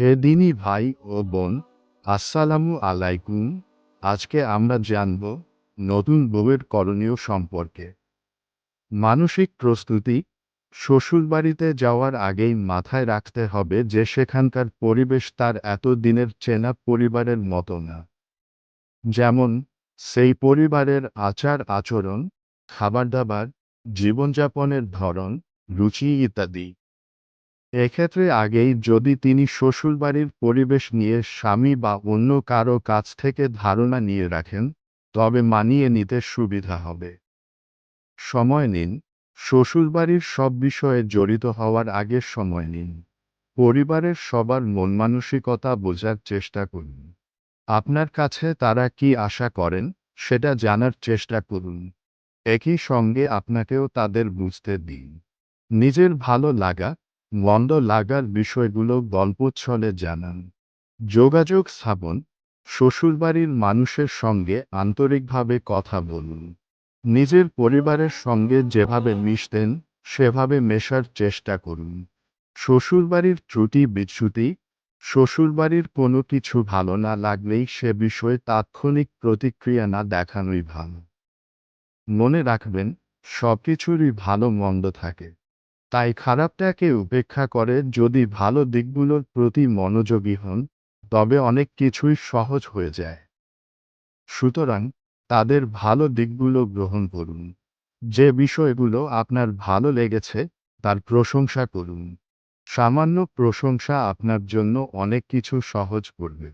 হে দিনী ভাই ও বোন, আসসালামু আলাইকুম। আজকে আমরা জানব নতুন বউয়ের করণীয় সম্পর্কে। মানসিক প্রস্তুতি, শ্বশুরবাড়িতে যাওয়ার আগেই মাথায় রাখতে হবে যে সেখানকার পরিবেশ তার এতদিনের চেনা পরিবারের মতো না। যেমন, সেই পরিবারের আচার আচরণ খাবার দাবার জীবনযাপনের ধরন, রুচি ইত্যাদি। এক্ষেত্রে আগেই যদি তিনি শ্বশুরবাড়ির পরিবেশ নিয়ে স্বামী বা অন্য কারও কাছ থেকে ধারণা নিয়ে রাখেন, তবে মানিয়ে নিতে সুবিধা হবে। সময় নিন। শ্বশুরবাড়ির সব বিষয়ে জড়িত হওয়ার আগে সময় নিন। পরিবারের সবার মন মানসিকতা বোঝার চেষ্টা করুন। আপনার কাছে তারা কি আশা করেন, সেটা জানার চেষ্টা করুন। একই সঙ্গে আপনাকেও তাদের বুঝতে দিন। নিজের ভালো লাগা মন্দ লাগার বিষয়গুলো গল্পচ্ছলে জানান। যোগাযোগ স্থাপন, শ্বশুরবাড়ির মানুষের সঙ্গে আন্তরিকভাবে কথা বলুন। নিজের পরিবারের সঙ্গে যেভাবে মিশতেন, সেভাবে মেশার চেষ্টা করুন। শ্বশুরবাড়ির ত্রুটি বিচ্যুতি, শ্বশুরবাড়ির কোনো কিছু ভালো না লাগলেই সে বিষয়ে তাৎক্ষণিক প্রতিক্রিয়া না দেখানোই ভালো। মনে রাখবেন, সবকিছুরই ভালো মন্দ থাকে। তাই খারাপটাকে উপেক্ষা করে যদি ভালো দিকগুলোর প্রতি মনোযোগী হন, তবে অনেক কিছুই সহজ হয়ে যায়। সুতরাং, তাদের ভালো দিকগুলো গ্রহণ করুন। যে বিষয়গুলো আপনার ভালো লেগেছে, তার প্রশংসা করুন। সামান্য প্রশংসা আপনার জন্য অনেক কিছু সহজ করবে।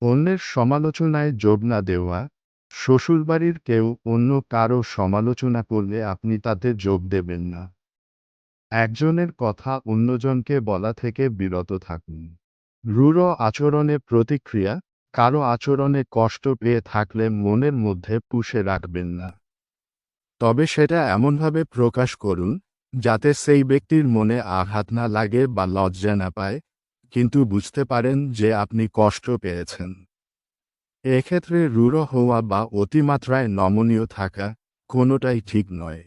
অন্যের সমালোচনায় যোগ না দেওয়া, শ্বশুরবাড়ির কেউ অন্য কারও সমালোচনা করলে আপনি তাতে যোগ দেবেন না। একজনের কথা অন্যজনকে বলা থেকে বিরত থাকুন। রূঢ় আচরণে প্রতিক্রিয়া, কারও আচরণে কষ্ট পেয়ে থাকলে মনের মধ্যে পুষে রাখবেন না। তবে সেটা এমনভাবে প্রকাশ করুন, যাতে সেই ব্যক্তির মনে আঘাত না লাগে বা লজ্জা না পায়, কিন্তু বুঝতে পারেন যে আপনি কষ্ট পেয়েছেন। এক্ষেত্রে রূঢ় হওয়া বা অতিমাত্রায় নমনীয় থাকা কোনোটাই ঠিক নয়।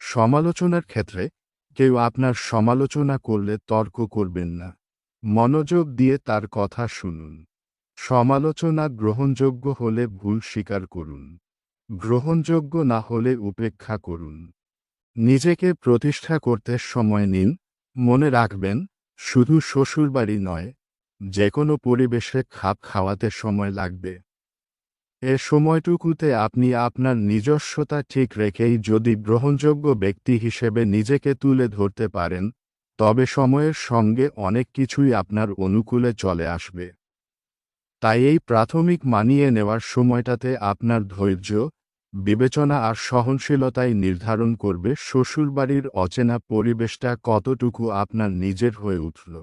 সমালোচনার ক্ষেত্রে কেউ আপনার সমালোচনা করলে তর্ক করবেন না। মনোযোগ দিয়ে তার কথা শুনুন। সমালোচনা গ্রহণযোগ্য হলে ভুল স্বীকার করুন। গ্রহণযোগ্য না হলে উপেক্ষা করুন। নিজেকে প্রতিষ্ঠা করতে সময় নিন। মনে রাখবেন, শুধু শ্বশুরবাড়ি নয় যে কোনো পরিবেশে খাপ খাওয়াতে সময় লাগবে। এ সময়টুকুতে আপনি আপনার নিজস্বতা ঠিক রেখেই যদি গ্রহণযোগ্য ব্যক্তি হিসেবে নিজেকে তুলে ধরতে পারেন, তবে সময়ের সঙ্গে অনেক কিছুই আপনার অনুকূলে চলে আসবে। তাই এই প্রাথমিক মানিয়ে নেওয়ার সময়টাতে আপনার ধৈর্য, বিবেচনা আর সহনশীলতাই নির্ধারণ করবে শ্বশুরবাড়ির অচেনা পরিবেশটা কতটুকু আপনার নিজের হয়ে উঠল।